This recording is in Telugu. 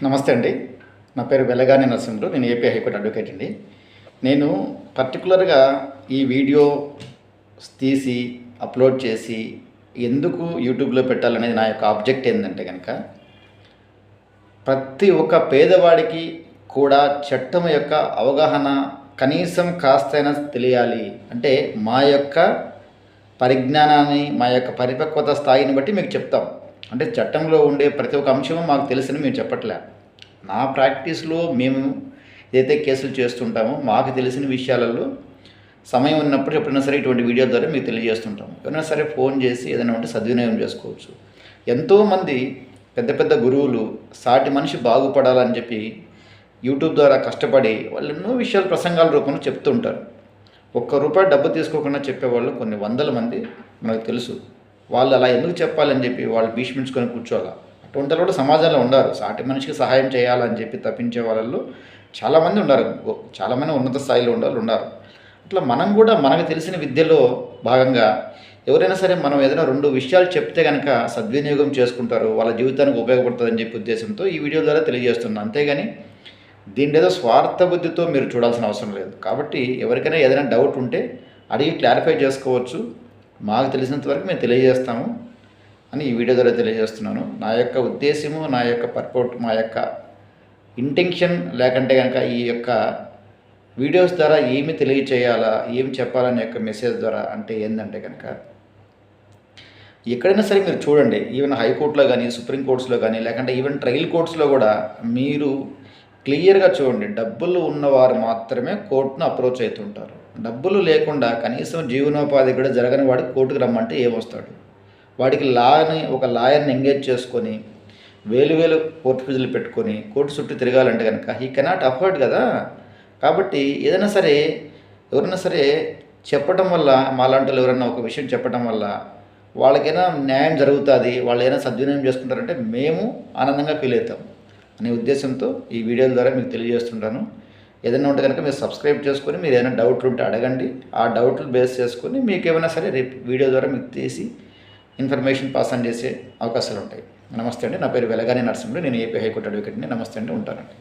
నమస్తే అండి. నా పేరు వెలగాని నరసింహుడు. నేను ఏపీ హైకోర్టు అడ్వకేట్ అండి. నేను పర్టికులర్గా ఈ వీడియో తీసి అప్లోడ్ చేసి ఎందుకు యూట్యూబ్లో పెట్టాలనేది నా యొక్క ఆబ్జెక్ట్ ఏంటంటే కనుక ప్రతి ఒక్క పేదవాడికి కూడా చట్టం యొక్క అవగాహన కనీసం కాస్తైనా తెలియాలి. అంటే మా యొక్క పరిజ్ఞానాన్ని మా యొక్క పరిపక్వత స్థాయిని బట్టి మీకు చెప్తాం. అంటే చట్టంలో ఉండే ప్రతి ఒక్క అంశం మాకు తెలుసని మేము చెప్పట్లే. నా ప్రాక్టీస్లో మేము ఏదైతే కేసులు చేస్తుంటామో మాకు తెలిసిన విషయాలలో సమయం ఉన్నప్పుడు ఎప్పుడైనా సరే ఇటువంటి వీడియో ద్వారా మీకు తెలియజేస్తుంటాము. ఎవరైనా సరే ఫోన్ చేసి ఏదైనా ఉంటే సద్వినియోగం చేసుకోవచ్చు. ఎంతోమంది పెద్ద పెద్ద గురువులు సాటి మనిషి బాగుపడాలని చెప్పి యూట్యూబ్ ద్వారా కష్టపడి వాళ్ళు ఎన్నో విషయాలు ప్రసంగాల రూపంలో చెప్తుంటారు. ఒక్క రూపాయి డబ్బు తీసుకోకుండా చెప్పేవాళ్ళు కొన్ని వందల మంది మనకు తెలుసు. వాళ్ళు అలా ఎందుకు చెప్పాలని చెప్పి వాళ్ళు భీష్మించుకొని కూర్చోాలా అటువంటి కూడా సమాజంలో ఉండారు. సాటి మనిషికి సహాయం చేయాలని చెప్పి తప్పించే వాళ్ళు చాలామంది ఉన్నారు. చాలామంది ఉన్నత స్థాయిలో ఉండాలి ఉన్నారు. అట్లా మనం కూడా మనకు తెలిసిన విద్యలో భాగంగా ఎవరైనా సరే మనం ఏదైనా రెండు విషయాలు చెప్తే కనుక సద్వినియోగం చేసుకుంటారు. వాళ్ళ జీవితానికి ఉపయోగపడుతుందని చెప్పి ఉద్దేశంతో ఈ వీడియో ద్వారా తెలియజేస్తున్నాను అంతేగాని దీని ఏదో స్వార్థ బుద్ధితో మీరు చూడాల్సిన అవసరం లేదు. కాబట్టి ఎవరికైనా ఏదైనా డౌట్ ఉంటే అడిగి క్లారిఫై చేసుకోవచ్చు. మాకు తెలిసినంత వరకు మేము తెలియజేస్తాము అని ఈ వీడియో ద్వారా తెలియజేస్తున్నాను. నా యొక్క ఉద్దేశము నా యొక్క పర్పోర్ట్ మా యొక్క ఇంటెన్షన్ లేకంటే కనుక ఈ యొక్క వీడియోస్ ద్వారా ఏమి తెలియచేయాలా ఏమి చెప్పాలనే యొక్క మెసేజ్ ద్వారా అంటే ఏంటంటే కనుక ఎక్కడైనా సరే మీరు చూడండి. ఈవెన్ హైకోర్టులో కానీ సుప్రీం కోర్ట్స్లో కానీ లేకంటే ఈవెన్ ట్రయల్ కోర్ట్స్లో కూడా మీరు క్లియర్గా చూడండి. డబ్బులు ఉన్నవారు మాత్రమే కోర్టును అప్రోచ్ అవుతుంటారు డబ్బులు లేకుండా కనీసం జీవనోపాధి కూడా జరగని వాడు కోర్టుకు రమ్మంటే ఏమొస్తాడు? వాడికి లాని ఒక లాయర్ని ఎంగేజ్ చేసుకొని వేలు వేలు కోర్టు ఫీజులు పెట్టుకొని కోర్టు చుట్టూ తిరగాలంటే కనుక హీ కెనాట్ అఫోర్డ్ కదా! కాబట్టి ఏదైనా సరే ఎవరైనా సరే చెప్పడం వల్ల మాలాంటి ఎవరైనా ఒక విషయం చెప్పడం వల్ల వాళ్ళకైనా న్యాయం జరుగుతుంది వాళ్ళు ఏదైనా సద్వినియోగం చేసుకుంటారంటే మేము ఆనందంగా ఫీల్ అవుతాం. అనే ఉద్దేశంతో ఈ వీడియోల ద్వారా మీకు తెలియజేస్తుంటాను. ఏదైనా ఉంటే కనుక మీరు సబ్స్క్రైబ్ చేసుకొని మీరు ఏదైనా డౌట్లు ఉంటే అడగండి. ఆ డౌట్లు బేస్ చేసుకొని మీకు ఏమైనా సరే రేపు వీడియో ద్వారా మీకు తీసి ఇన్ఫర్మేషన్ పాస్ ఆన్ చేసే అవకాశాలు ఉంటాయి నమస్తే అండి. నా పేరు వెలగానే నరసింహుడు. నేను ఏపీ హైకోర్టు అడ్వకేట్ని. నమస్తే అండి. ఉంటానండి.